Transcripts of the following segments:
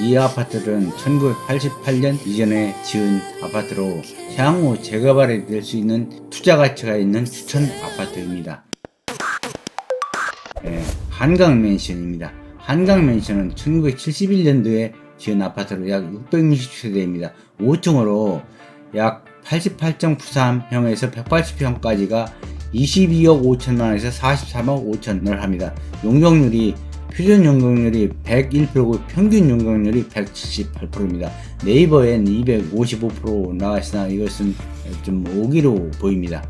이 아파트는 1988년 이전에 지은 아파트로 향후 재개발이 될 수 있는 투자 가치가 있는 추천 아파트입니다. 예, 한강 맨션입니다. 한강 맨션은 1971년도에 지은 아파트로 약 660세대입니다. 5층으로 약 88.93평에서 180평까지가 22억 5천만 원에서 43억 5천을 합니다. 용적률이 표준 용적률이 101%고 평균 용적률이 178%입니다. 네이버엔 255% 나왔으나 이것은 좀 오기로 보입니다.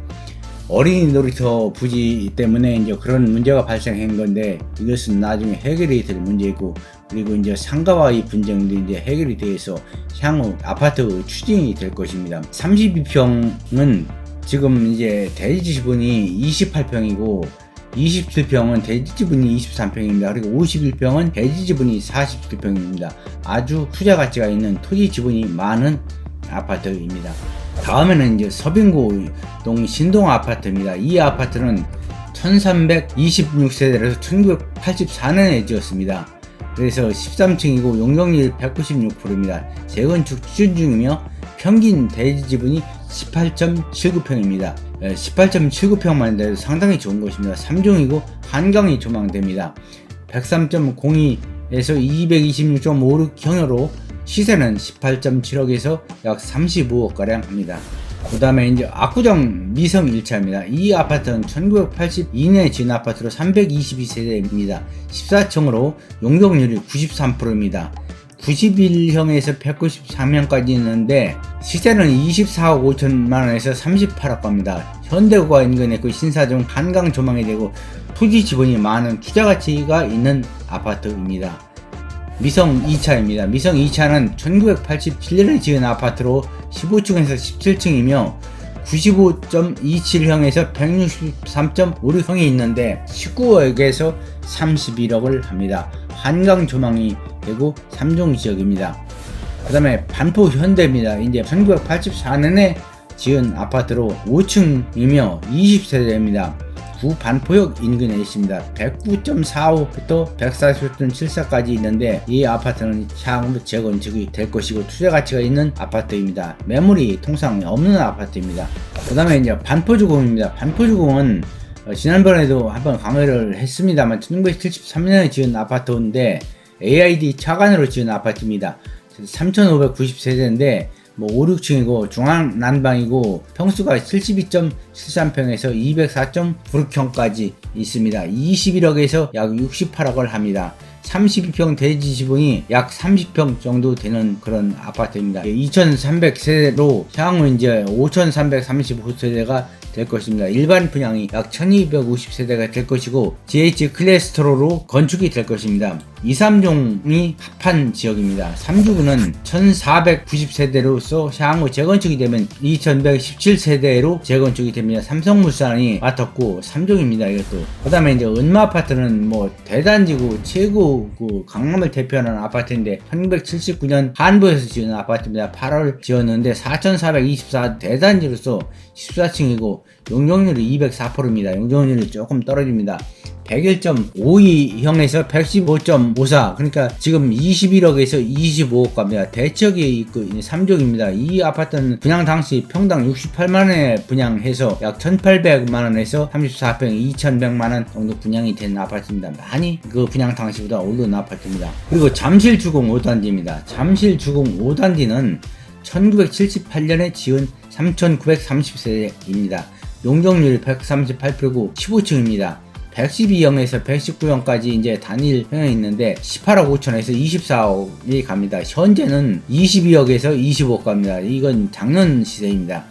어린이 놀이터 부지 때문에 이제 그런 문제가 발생한 건데 이것은 나중에 해결이 될 문제이고 그리고 이제 상가와의 분쟁도 이제 해결이 돼서 향후 아파트 추진이 될 것입니다. 32평은 지금 이제 대지 지분이 28평이고 27평은 대지 지분이 23평입니다. 그리고 51평은 대지 지분이 47평입니다. 아주 투자 가치가 있는 토지 지분이 많은 아파트입니다. 다음에는 이제 서빙고동 신동 아파트입니다. 이 아파트는 1326세대라서 1984년에 지었습니다. 그래서 13층이고 용적률 196%입니다. 재건축 추진 중이며 평균 대지 지분이 18.79평입니다. 18.79평만 돼도 상당히 좋은 곳입니다. 3종이고 한강이 조망됩니다. 103.02에서 226.56 경여로 시세는 18.7억에서 약 35억가량 합니다. 그 다음에 이제 압구정 미성 1차입니다. 이 아파트는 1982년에 지은 아파트로 322세대입니다. 14층으로 용적률이 93%입니다. 91형에서 193형까지 있는데 시세는 24억 5천만 원에서 38억 갑니다. 현대고가 인근에 그 신사동 한강 조망이 되고 토지 지분이 많은 투자 가치가 있는 아파트입니다. 미성 2차입니다. 미성 2차는 1987년에 지은 아파트로 15층에서 17층이며 95.27형에서 163.56형이 있는데 19억에서 31억을 합니다. 한강 조망이 되고 3종 지역입니다. 그 다음에 반포 현대입니다. 이제 1984년에 지은 아파트로 5층이며 20세대입니다. 구 반포역 인근에 있습니다. 109.45부터 140.74까지 있는데 이 아파트는 향후 재건축이 될 것이고 투자 가치가 있는 아파트입니다. 매물이 통상 없는 아파트입니다. 그 다음에 이제 반포주공입니다. 반포주공은 어, 지난번에도 한번 강의를 했습니다만 1973년에 지은 아파트인데 AID 차관으로 지은 아파트입니다. 3,590세대인데 뭐 5, 6층이고 중앙 난방이고 평수가 72.73평에서 204.96평까지 있습니다. 21억에서 약 68억을 합니다. 32평 대지 지분이 약 30평 정도 되는 그런 아파트입니다. 2,300세대로 향후 이제 5,335세대가 될 것입니다. 일반 분양이 약 1250세대가 될 것이고 GH 클래스터로로 건축이 될 것입니다. 2, 3종이 합한 지역입니다. 3주구는 1490세대로서 향후 재건축이 되면 2117세대로 재건축이 됩니다. 삼성물산이 맡았고 3종입니다. 이것도. 그 다음에 이제 은마 아파트는 뭐 대단지구 최고 그 강남을 대표하는 아파트인데 1979년 한부에서 지은 아파트입니다. 8월 지었는데 4424 대단지로서 14층이고 용적률이 204%입니다. 용적률이 조금 떨어집니다. 101.52형에서 115.54 그러니까 지금 21억에서 25억 갑니다. 대척이 있고 3종입니다. 이 아파트는 분양 당시 평당 68만원에 분양해서 약 1800만원에서 34평 2100만원 정도 분양이 된 아파트입니다. 많이 그 분양 당시보다 오른 아파트입니다. 그리고 잠실 주공 5단지입니다. 잠실 주공 5단지는 1978년에 지은 3930세대입니다. 용적률 138%고 15층입니다. 112형에서 119형까지 이제 단일 형이 있는데 18억 5천에서 24억이 갑니다. 현재는 22억에서 25억 갑니다. 이건 작년 시세입니다.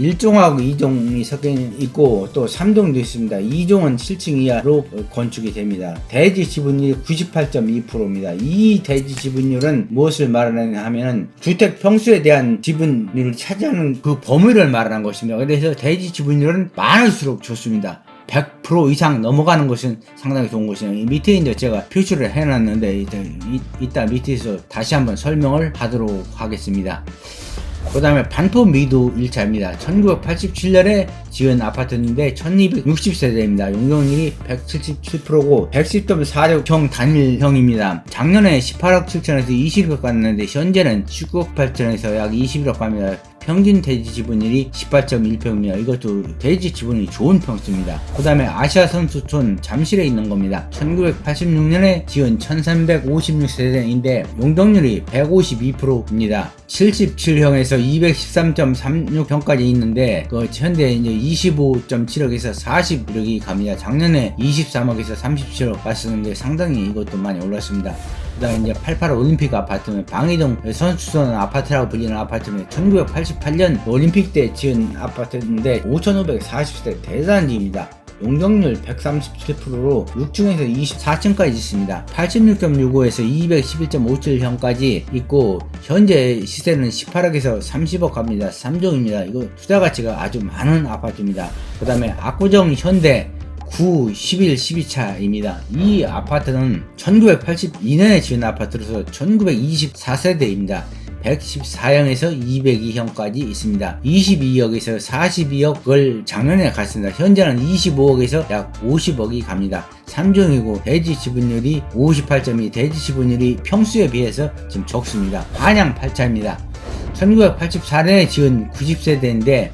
1종하고 2종이 섞여 있고 또 3종도 있습니다. 2종은 7층 이하로 건축이 됩니다. 대지 지분율 98.2%입니다. 이 대지 지분율은 무엇을 말하느냐 하면은 주택 평수에 대한 지분율을 차지하는 그 범위를 말하는 것입니다. 그래서 대지 지분율은 많을수록 좋습니다. 100% 이상 넘어가는 것은 상당히 좋은 것이에요. 이 밑에 이제 제가 표시를 해놨는데 이따 밑에서 다시 한번 설명을 하도록 하겠습니다. 그 다음에 반포 미도 1차입니다. 1987년에 지은 아파트인데 1260세대입니다. 용적률이 177%고 110.46형 단일형입니다. 작년에 18억 7천에서 20억 갔는데 현재는 19억 8천에서 약 21억 갑니다. 평균 대지 지분율이 18.1평입니다. 이것도 대지 지분이 좋은 평수입니다. 그 다음에 아시아 선수촌 잠실에 있는 겁니다. 1986년에 지은 1356세대인데 용적률이 152%입니다. 77형에서 213.36형까지 있는데 그 현재 이제 25.7억에서 40억이 갑니다. 작년에 23억에서 37억 갔었는데 상당히 이것도 많이 올랐습니다. 그다음에 이제 88 올림픽 아파트는 방이동 선수촌 아파트라고 불리는 아파트는 1988년 올림픽 때 지은 아파트인데 5,540세대 대단지입니다. 용적률 137%로 6층에서 24층까지 있습니다. 86.65에서 211.57형까지 있고 현재 시세는 18억에서 30억 갑니다. 3종입니다. 이거 투자 가치가 아주 많은 아파트입니다. 그 다음에 압구정 현대 9, 11, 12차입니다. 이 아파트는 1982년에 지은 아파트로서 1924세대입니다. 114형에서 202형까지 있습니다. 22억에서 42억을 작년에 갔습니다. 현재는 25억에서 약 50억이 갑니다. 3종이고 대지 지분율이 58.2, 대지 지분율이 평수에 비해서 좀 적습니다. 한양 8차입니다. 1984년에 지은 90세대인데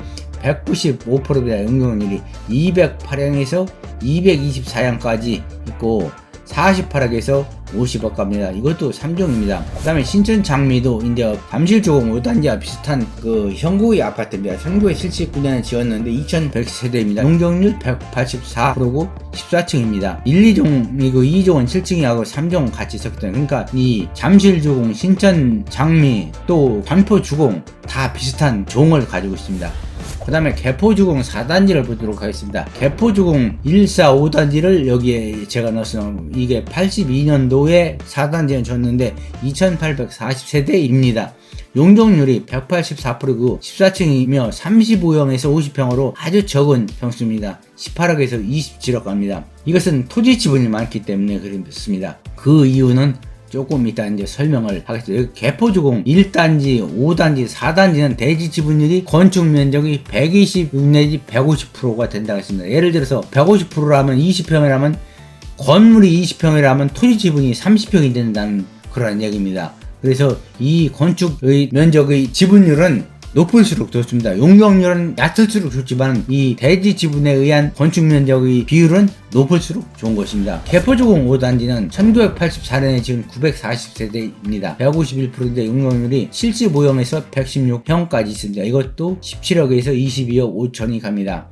195%입니다. 용적률이 208형에서 224형까지 있고 48억에서 50억 갑니다. 이것도 3종입니다. 그 다음에 신천 장미도 이제 잠실조공 5단지와 비슷한 그 형구의 아파트입니다. 1979년에 지었는데 2100세대입니다. 용적률 184%고 14층입니다. 1, 2종이고 2종은 7층이하고 3종 같이 있었거든요. 그러니까 이 잠실주공, 신천 장미, 또 반포주공 다 비슷한 종을 가지고 있습니다. 그 다음에 개포주공 4단지를 보도록 하겠습니다. 개포주공 1, 4, 5단지를 여기에 제가 넣었어요. 이게 82년도에 4단지는 줬는데 2840세대입니다. 용적률이 184%고 14층이며 35형에서 50평으로 아주 적은 평수입니다. 18억에서 27억 갑니다. 이것은 토지 지분이 많기 때문에 그렇습니다. 그 이유는 조금 이따 이제 설명을 하겠습니다. 개포주공 1단지, 5단지, 4단지는 대지 지분율이 건축 면적이 126 내지 150%가 된다고 했습니다. 예를 들어서 150%라면 20평이라면 건물이 20평이라면 토지 지분이 30평이 된다는 그런 얘기입니다. 그래서 이 건축의 면적의 지분율은 높을수록 좋습니다. 용적률은 얕을수록 좋지만 이 대지 지분에 의한 건축 면적의 비율은 높을수록 좋은 것입니다. 개포주공 5단지는 1984년에 지은 940세대입니다. 151%대 용적률이 75형에서 116형까지 있습니다. 이것도 17억에서 22억 5천이 갑니다.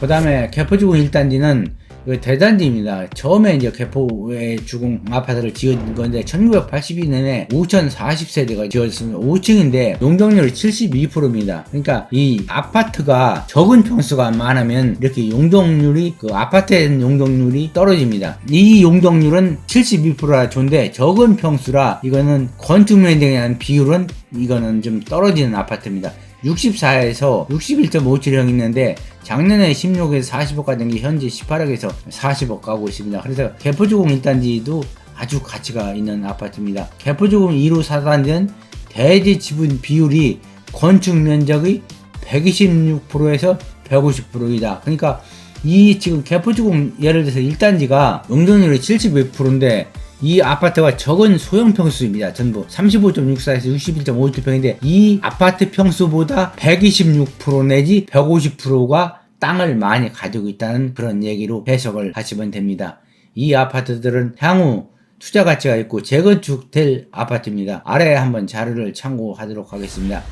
그 다음에 개포주공 1단지는 그 대단지입니다. 처음에 이제 개포의 주공 아파트를 지은 건데 1982년에 5,040세대가 지어졌습니다. 5층인데 용적률이 72%입니다. 그러니까 이 아파트가 적은 평수가 많으면 이렇게 용적률이 그 아파트에 있는 용적률이 떨어집니다. 이 용적률은 72%라 좋은데 적은 평수라 이거는 건축 면적에 대한 비율은 이거는 좀 떨어지는 아파트입니다. 64에서 61.57형 있는데 작년에 16에서 40억 가던 게 현재 18억에서 40억 가고 있습니다. 그래서 개포주공 1단지도 아주 가치가 있는 아파트입니다. 개포주공 2루 4단지는 대지 지분 비율이 건축 면적의 126%에서 150%이다. 그러니까 이 지금 개포주공 예를 들어서 1단지가 용적률이 72%인데 이 아파트가 적은 소형 평수입니다. 전부 35.64에서 61.57평인데 이 아파트 평수보다 126% 내지 150%가 땅을 많이 가지고 있다는 그런 얘기로 해석을 하시면 됩니다. 이 아파트들은 향후 투자 가치가 있고 재건축될 아파트입니다. 아래에 한번 자료를 참고하도록 하겠습니다.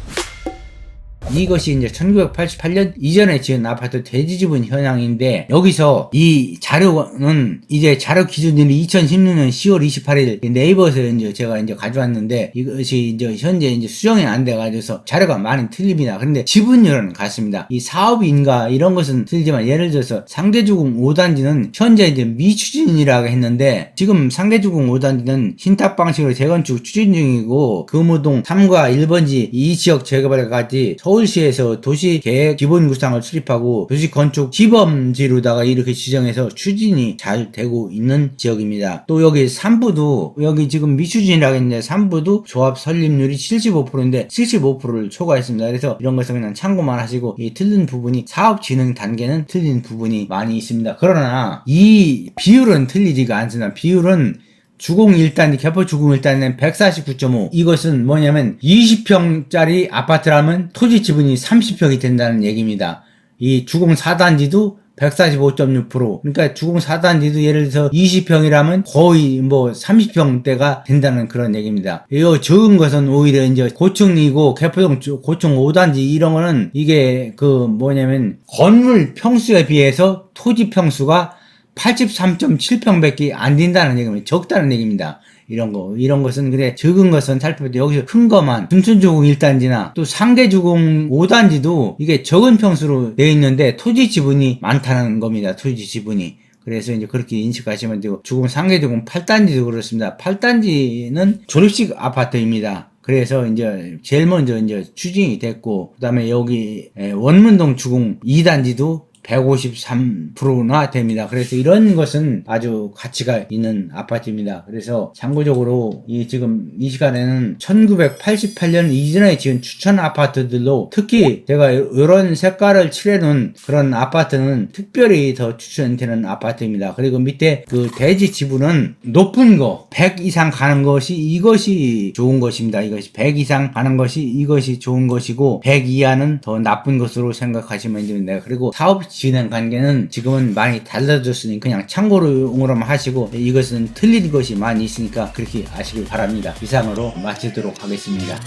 이것이 이제 1988년 이전에 지은 아파트 대지지분 현황인데 여기서 이 자료는 이제 자료 기준일이 2016년 10월 28일 네이버에서 이제 제가 이제 가져왔는데 이것이 이제 현재 이제 수정이 안 돼가지고서 자료가 많이 틀립니다. 그런데 지분율은 같습니다. 이 사업인가 이런 것은 틀리지만 예를 들어서 상대주공 5단지는 현재 이제 미추진이라고 했는데 지금 상대주공 5단지는 신탁 방식으로 재건축 추진 중이고 금호동 3과 1번지 이 지역 재개발까지 서울 서울시에서 도시계획 기본구상을 수립하고 도시건축 지범지로다가 이렇게 지정해서 추진이 잘 되고 있는 지역입니다. 또 여기 3부도 여기 지금 미추진이라고 했는데 3부도 조합 설립률이 75%인데 75%를 초과했습니다. 그래서 이런 것은 그냥 참고만 하시고 이 틀린 부분이 사업 진행 단계는 틀린 부분이 많이 있습니다. 그러나 이 비율은 틀리지가 않습니다. 비율은 주공 1단지, 개포 주공 1단지는 149.5. 이것은 뭐냐면 20평짜리 아파트라면 토지 지분이 30평이 된다는 얘기입니다. 이 주공 4단지도 145.6%. 그러니까 주공 4단지도 예를 들어서 20평이라면 거의 뭐 30평대가 된다는 그런 얘기입니다. 이 적은 것은 오히려 이제 고층이고 개포동 주- 고층 5단지 이런 거는 이게 그 뭐냐면 건물 평수에 비해서 토지 평수가 83.7평밖에 안 된다는 얘기입니다. 적다는 얘기입니다. 이런 거, 이런 것은 그래, 적은 것은 살펴볼 때 여기서 큰 것만, 둔촌주공 1단지나 또 상계주공 5단지도 이게 적은 평수로 되어 있는데 토지 지분이 많다는 겁니다. 토지 지분이. 그래서 이제 그렇게 인식하시면 되고, 주공 상계주공 8단지도 그렇습니다. 8단지는 조립식 아파트입니다. 그래서 이제 제일 먼저 이제 추진이 됐고, 그 다음에 여기 에, 원문동 주공 2단지도 153%나 됩니다. 그래서 이런 것은 아주 가치가 있는 아파트입니다. 그래서 참고적으로 이 지금 이 시간에는 1988년 이전에 지은 추천 아파트들로 특히 제가 이런 색깔을 칠해놓은 그런 아파트는 특별히 더 추천되는 아파트입니다. 그리고 밑에 그 대지 지분은 높은 거, 100 이상 가는 것이 이것이 좋은 것입니다. 이것이 100 이상 가는 것이 이것이 좋은 것이고 100 이하는 더 나쁜 것으로 생각하시면 됩니다. 그리고 사업 진행 관계는 지금은 많이 달라졌으니 그냥 참고로만 하시고 이것은 틀린 것이 많이 있으니까 그렇게 아시길 바랍니다. 이상으로 마치도록 하겠습니다.